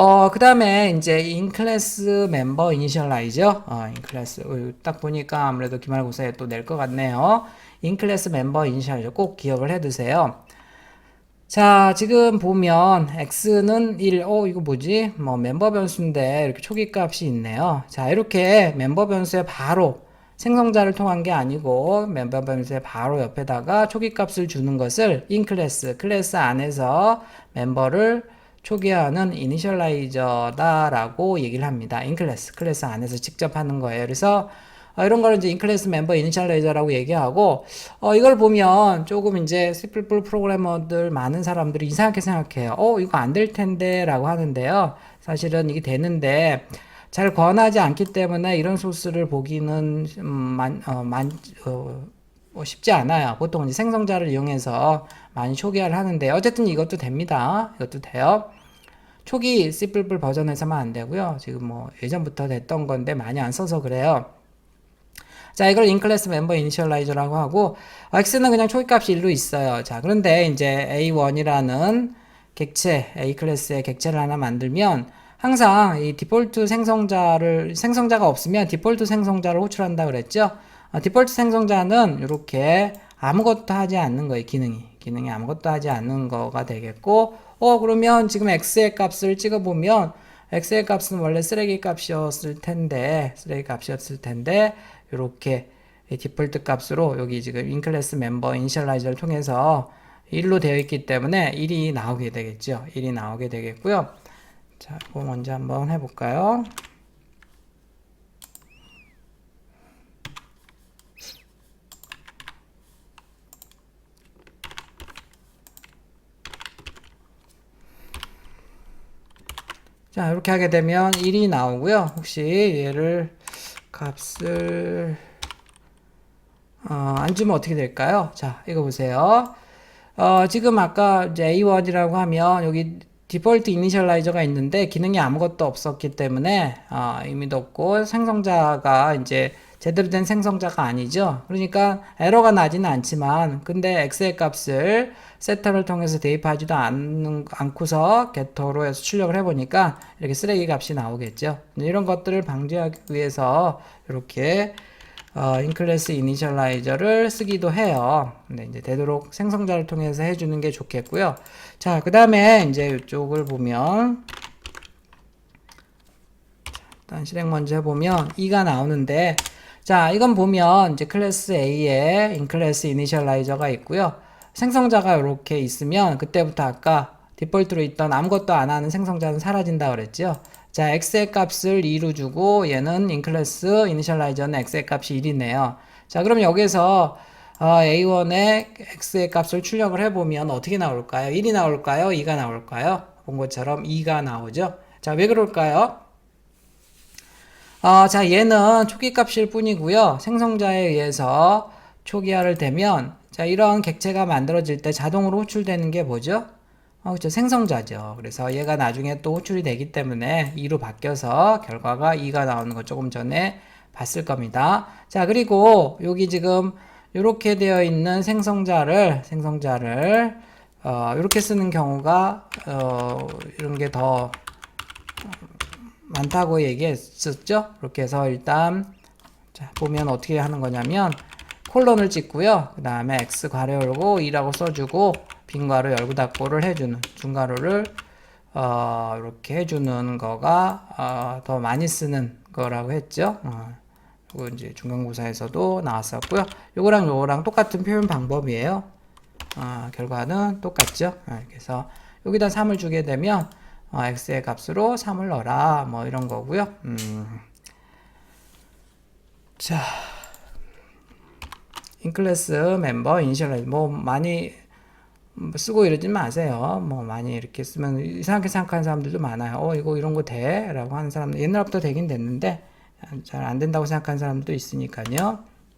어, 그 다음에 이제 인클래스 멤버 이니셜라이저. 어, 인클래스. 어, 딱 보니까 아무래도 기말고사에 또 낼 것 같네요. 인클래스 멤버 이니셜라이저 꼭 기억을 해 두세요. 자, 지금 보면 x는 1, 어, 이거 뭐지? 뭐 멤버 변수인데 이렇게 초기 값이 있네요. 자, 이렇게 멤버 변수에 바로 생성자를 통한 게 아니고 멤버 변수에 바로 옆에다가 초기 값을 주는 것을 인클래스, 클래스 안에서 멤버를 초기화하는 이니셜라이저다라고 얘기를 합니다. 인클래스, 클래스 안에서 직접 하는 거예요. 그래서 어, 이런 거를 이제 인클래스 멤버 이니셜라이저라고 얘기하고 어, 이걸 보면 조금 이제 C++ 프로그래머들 많은 사람들이 이상하게 생각해요. 어, 이거 안 될 텐데라고 하는데요. 사실은 이게 되는데 잘 권하지 않기 때문에 이런 소스를 보기는 음, 만, 어, 만, 어, 뭐 쉽지 않아요. 보통 이제 생성자를 이용해서 많이 초기화를 하는데 어쨌든 이것도 됩니다. 이것도 돼요. 초기 C++ 버전에서만 안 되고요. 지금 뭐 예전부터 됐던 건데 많이 안 써서 그래요. 자, 이걸 인클래스 멤버 이니셜라이저라고 하고 x는 그냥 초기 값이 1로 있어요. 자, 그런데 이제 a1이라는 객체, a 클래스의 객체를 하나 만들면 항상 이 디폴트 생성자를 생성자가 없으면 디폴트 생성자를 호출한다 그랬죠? 아, 디폴트 생성자는 이렇게 아무것도 하지 않는 거예요, 기능이. 기능이 아무것도 하지 않는 거가 되겠고, 어, 그러면 지금 x의 값을 찍어보면, x의 값은 원래 쓰레기 값이었을 텐데, 쓰레기 값이었을 텐데, 이렇게 디폴트 값으로 여기 지금 인클래스 멤버 이니셜라이저를 통해서 1로 되어 있기 때문에 1이 나오게 되겠죠. 1이 나오게 되겠고요. 자, 이거 먼저 한번 해볼까요? 자, 이렇게 하게 되면 1이 나오고요. 혹시 얘를 값을 어, 안 주면 어떻게 될까요? 자, 이거 보세요. 어, 지금 아까 이제 A1이라고 하면 여기 디폴트 이니셜라이저가 있는데 기능이 아무것도 없었기 때문에 어, 의미도 없고 생성자가 이제 제대로 된 생성자가 아니죠. 그러니까 에러가 나지는 않지만 근데 x의 값을 세터를 통해서 대입하지도 않는, 않고서 게터로 해서 출력을 해보니까 이렇게 쓰레기 값이 나오겠죠. 이런 것들을 방지하기 위해서 이렇게 어, 인클래스 이니셜라이저를 쓰기도 해요. 근데 이제 되도록 생성자를 통해서 해주는 게 좋겠고요. 자, 그 다음에 이제 이쪽을 보면 일단 실행 먼저 해보면 2가 나오는데 자, 이건 보면 이제 클래스 A에 인클래스 이니셜라이저가 있고요. 생성자가 이렇게 있으면 그때부터 아까 디폴트로 있던 아무것도 안 하는 생성자는 사라진다 그랬죠. 자, x의 값을 2로 주고 얘는 인클래스 이니셜라이저는 x의 값이 1이네요. 자, 그럼 여기서 어, a1의 x의 값을 출력을 해보면 어떻게 나올까요? 1이 나올까요? 2가 나올까요? 본 것처럼 2가 나오죠. 자, 왜 그럴까요? 어, 자, 얘는 초기 값일 뿐이고요. 생성자에 의해서 초기화를 되면 자, 이런 객체가 만들어질 때 자동으로 호출되는 게 뭐죠? 어, 그렇죠. 생성자죠. 그래서 얘가 나중에 또 호출이 되기 때문에 2로 바뀌어서 결과가 2가 나오는 거 조금 전에 봤을 겁니다. 자, 그리고 여기 지금 이렇게 되어 있는 생성자를 생성자를 어, 이렇게 쓰는 경우가 어, 이런 게더 많다고 얘기했었죠. 이렇게 해서 일단 자, 보면 어떻게 하는 거냐면 콜론을 찍고요. 그 다음에 x 괄호 열고 2라고 써주고 빈 괄호 열고 닫고를 해주는 중괄호를 어, 이렇게 해주는 거가 어, 더 많이 쓰는 거라고 했죠. 어, 이거 이제 중간고사에서도 나왔었고요. 요거랑 요거랑 똑같은 표현 방법이에요. 어, 결과는 똑같죠. 어, 그래서 여기다 3을 주게 되면 어, x의 값으로 3을 넣어라 뭐 이런 거고요. 음. 자. 인클래스 멤버 이니셜라이즈 뭐 많이 쓰고 이러지 마세요. 뭐 많이 이렇게 쓰면 이상하게 생각하는 사람들도 많아요. 어 이거 이런 거 돼? 라고 하는 사람들 옛날부터 되긴 됐는데 잘 안 된다고 생각하는 사람도 있으니까요.